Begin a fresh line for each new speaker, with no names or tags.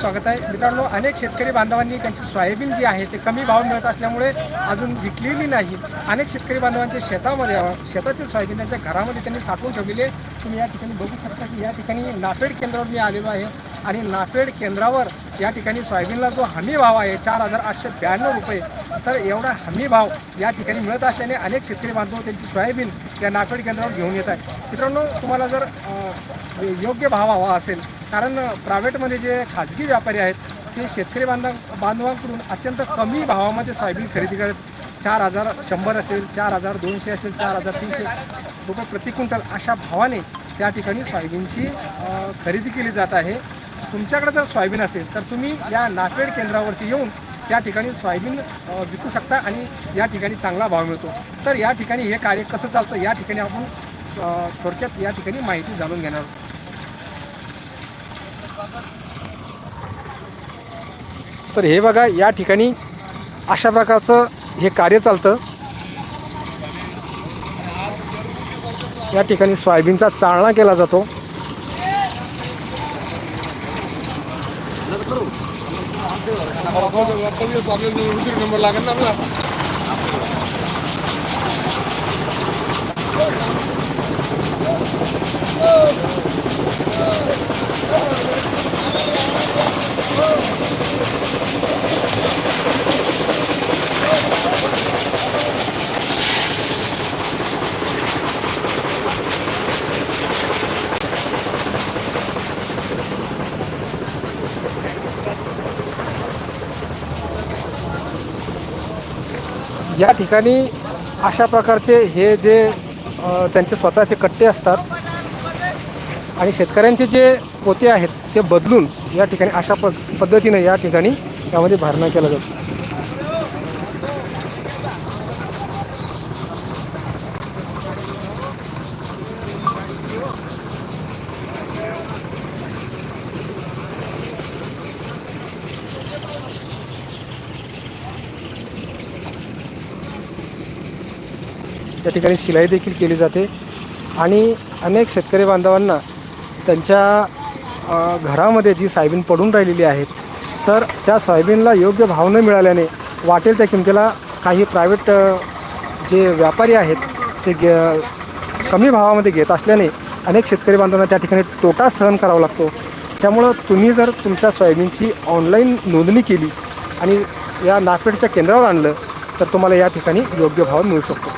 स्वागत आहे. मित्रांनो अनेक शेतकरी बांधवांनी त्यांची सोयाबीन जी आहे ते कमी भाव मिळत असल्यामुळे अजून विकलेली नाही. अनेक शेतकरी बांधवांच्या शेतामध्ये शेतातील सोयाबीन त्यांच्या घरामध्ये त्यांनी साठवून ठेवलेली आहे. तुम्ही या ठिकाणी बघू शकता की या ठिकाणी नाफेड केंद्रावर मी आलेलो आहे. आणि नाफेड केंद्रावर या ठिकाणी सोयाबीनला जो हमी भाव आहे चार हजार आठशे ब्याण्णव रुपये तर एवढा हमी भाव या ठिकाणी मिळत असल्याने अनेक शेतकरी बांधव त्यांची सोयाबीन या नाफेड केंद्रावर घेऊन येत आहे मित्रांनो तुम्हाला जर योग्य भाव हवा असेल कारण प्रायव्हेटमध्ये जे खाजगी व्यापारी आहेत ते शेतकरी बांधव बांधवांकडून अत्यंत कमी भावामध्ये सोयाबीन खरेदी करत चार हजार शंभर असेल चार हजार दोनशे असेल चार हजार तीनशे रुपये प्रति क्विंटल अशा भावाने त्या ठिकाणी सोयाबीनची खरेदी केली जात आहे. तुमच्याकडे जर सोयाबीन असेल तर तुम्ही या नाफेड केंद्रावरती येऊन त्या ठिकाणी सोयाबीन विकू शकता आणि या ठिकाणी चांगला भाव मिळतो. तर या ठिकाणी हे कार्य कसं चालतं या ठिकाणी आपण थोडक्यात या ठिकाणी माहिती जाणून घेणार आहोत. तर हे बघा या ठिकाणी अशा प्रकारचं हे कार्य चालतं. या ठिकाणी सोयाबीनचा चाळणा केला जातो.
करू
या ठिकाणी अशा प्रकारचे हे जे त्यांचे स्वतःचे कट्टे असतात आणि शेतकऱ्यांचे जे पोते आहेत ते बदलून या ठिकाणी अशा प पद्धतीनं या ठिकाणी यामध्ये भरणा केला जातो त्या ठिकाणी शिलाई देखील केली जाते. आणि अनेक शेतकरी बांधवांना त्यांच्या घरामध्ये जी सोयाबीन पडून राहिलेली आहेत तर त्या सोयाबीनला योग्य भाव न मिळाल्याने वाटेल त्या किमतीला काही प्रायव्हेट जे व्यापारी आहेत ते गे कमी भावामध्ये घेत असल्याने अनेक शेतकरी बांधवांना त्या ठिकाणी तोटा सहन करावा लागतो. त्यामुळं तुम्ही जर तुमच्या सोयाबीनची ऑनलाईन नोंदणी केली आणि या नाफेडच्या केंद्रावर आणलं तर तुम्हाला या ठिकाणी योग्य भाव मिळू शकतो.